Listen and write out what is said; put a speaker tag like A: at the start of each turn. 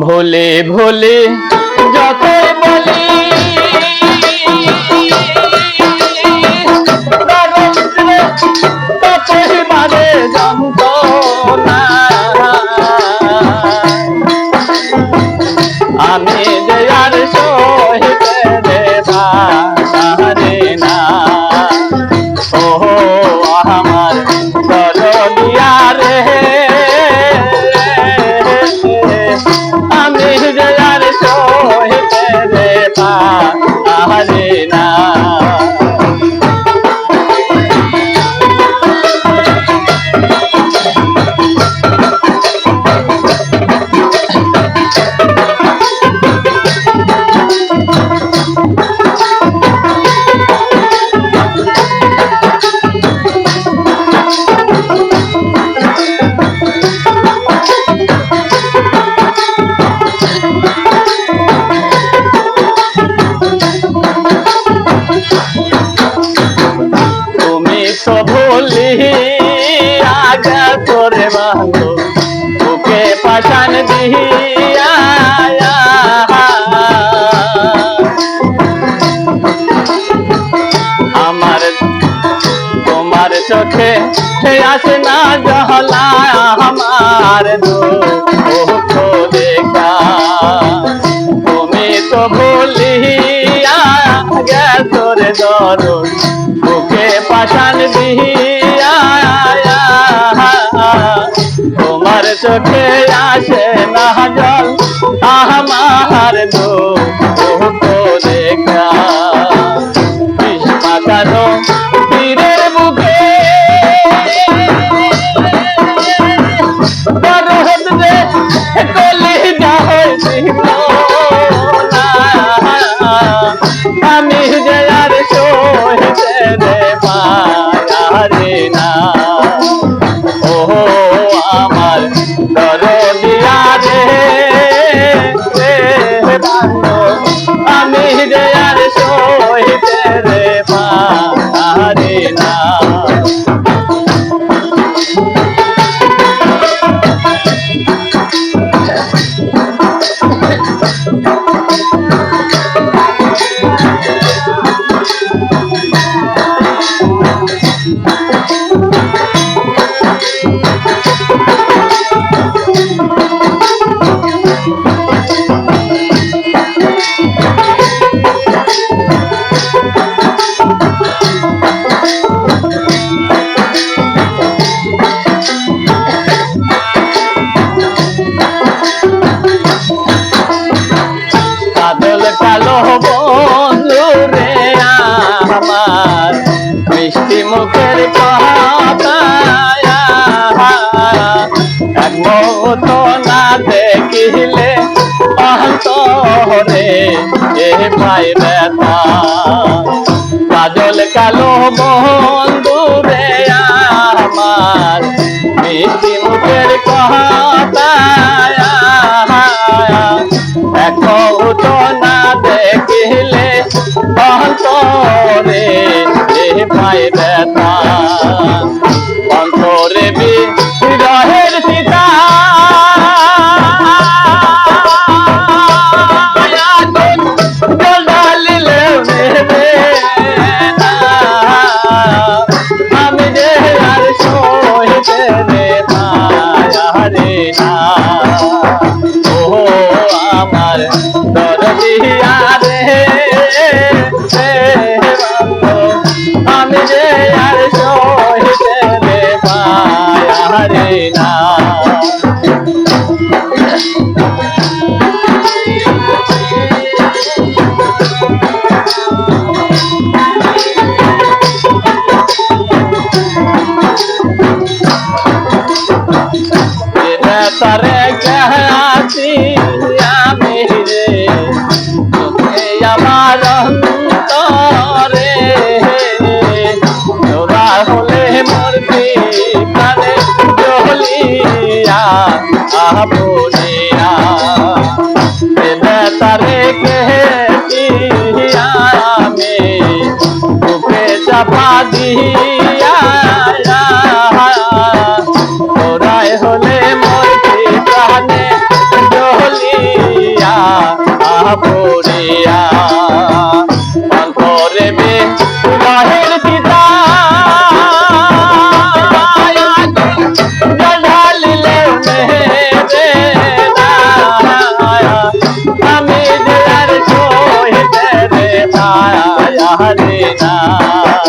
A: ভোলে ভোলে যতই বলি দেবা আমার তোমার চোখে আসে না জহলা, আমার দুঃখ। তুমি তো ভুলিয়া গেছরে দরদ বুকে পাশান দিয়া চোখে আসে না জল আমার মাতানো তীরের বুকে রে আমি যে আর সহিতে রে পারি না। মুখের এক মত না দেখিলে অন্তরে এ পাই ব্যথা। কাজল কালো বন্ধু রে আমার মিষ্টি মুখের কথা এখন না দেখিলে অন্তরে এ পাই ব্যথা তারে কাছি আমি রে তোকে আমার অন্তরে তোরা হলে মরবি প্রাণে জলিয়া আবুলিয়া চাপা দিয়া তোরাই হলে মোর প্রাণে জলিয়া পড়িয়া হারে না।